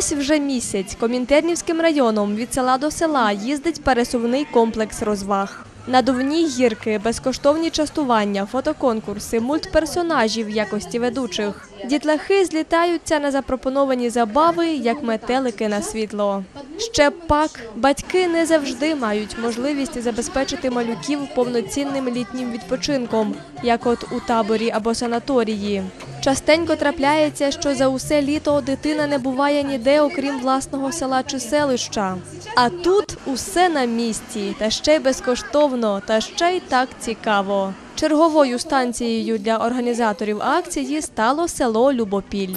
Ось вже місяць Комінтернівським районом від села до села їздить пересувний комплекс розваг. Надувні гірки, безкоштовні частування, фотоконкурси, мультперсонажі в якості ведучих. Дітлахи злітаються на запропоновані забави, як метелики на світло. Ще пак батьки не завжди мають можливість забезпечити малюків повноцінним літнім відпочинком, як от у таборі або санаторії. Частенько трапляється, що за усе літо дитина не буває ніде, окрім власного села чи селища. А тут усе на місці, та ще й безкоштовно, та ще й так цікаво. Черговою станцією для організаторів акції стало село Любопіль.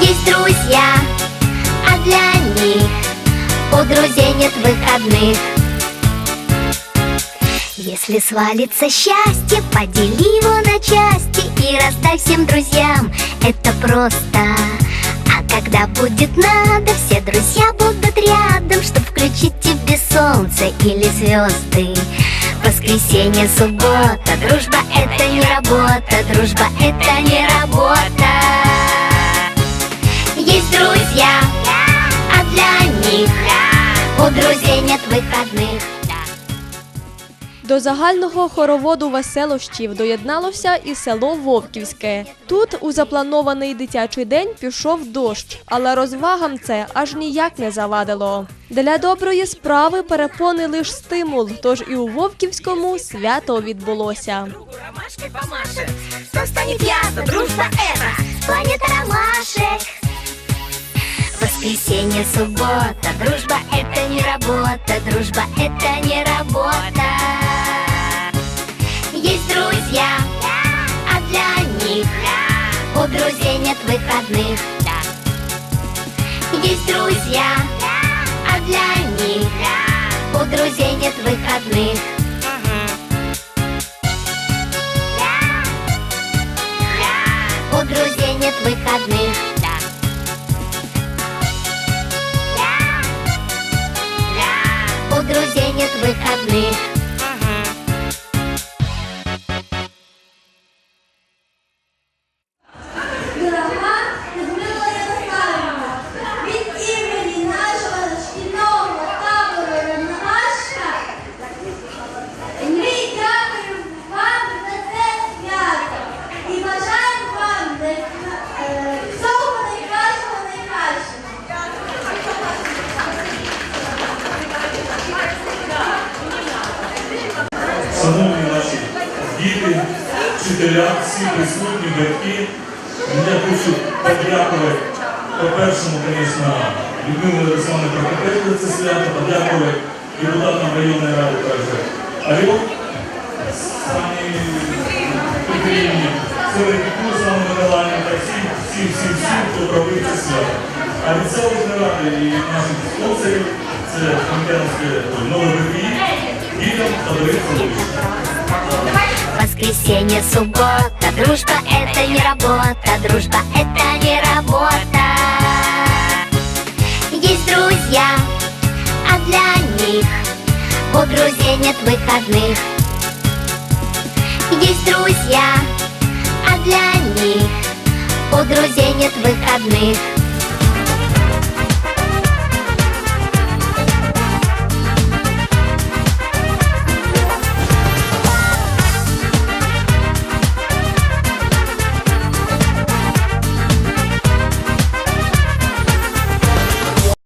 Есть друзья, а для них у друзей нет выходных. Если свалится счастье, подели его на части и раздай всем друзьям. Это просто. А когда будет надо, все друзья будут рядом, чтобы включить тебе солнце или звезды. Воскресенье, суббота, дружба это не работа, дружба это не работа. друзей нет выходных. До загального хороводу веселощів доєдналося і село Вовківське. Тут у запланований дитячий день пішов дощ, але розвагам це аж ніяк не завадило. Для доброї справи перепони лиш стимул, тож і у Вовківському свято відбулося. Ромашкой помашет, кто станет ясно, дружба это Планета ромашек. Воскресенье, суббота, дружба это не работа, дружба это не работа. Есть друзья, а для них у друзей нет выходных. Есть друзья, а для них у друзей нет выходных. Вчителя, всі присутні, батьки, я хочу подякувати, по-першому, звісно, Людмилі Олександрі Прокопенко це свято, подякувати депутатам районної ради також. Алло, Сані Петрівні, Селебіку, Сану Миколаївні та всім, всім, всім, всім, хто провів це свято. А від селищної ради і наших спонсорів це Комітетське нове ВПІ, дітям та дорогим Воскресенье, суббота, дружба это не работа, дружба это не работа. Есть друзья, а для них у друзей нет выходных. Есть друзья, а для них у друзей нет выходных.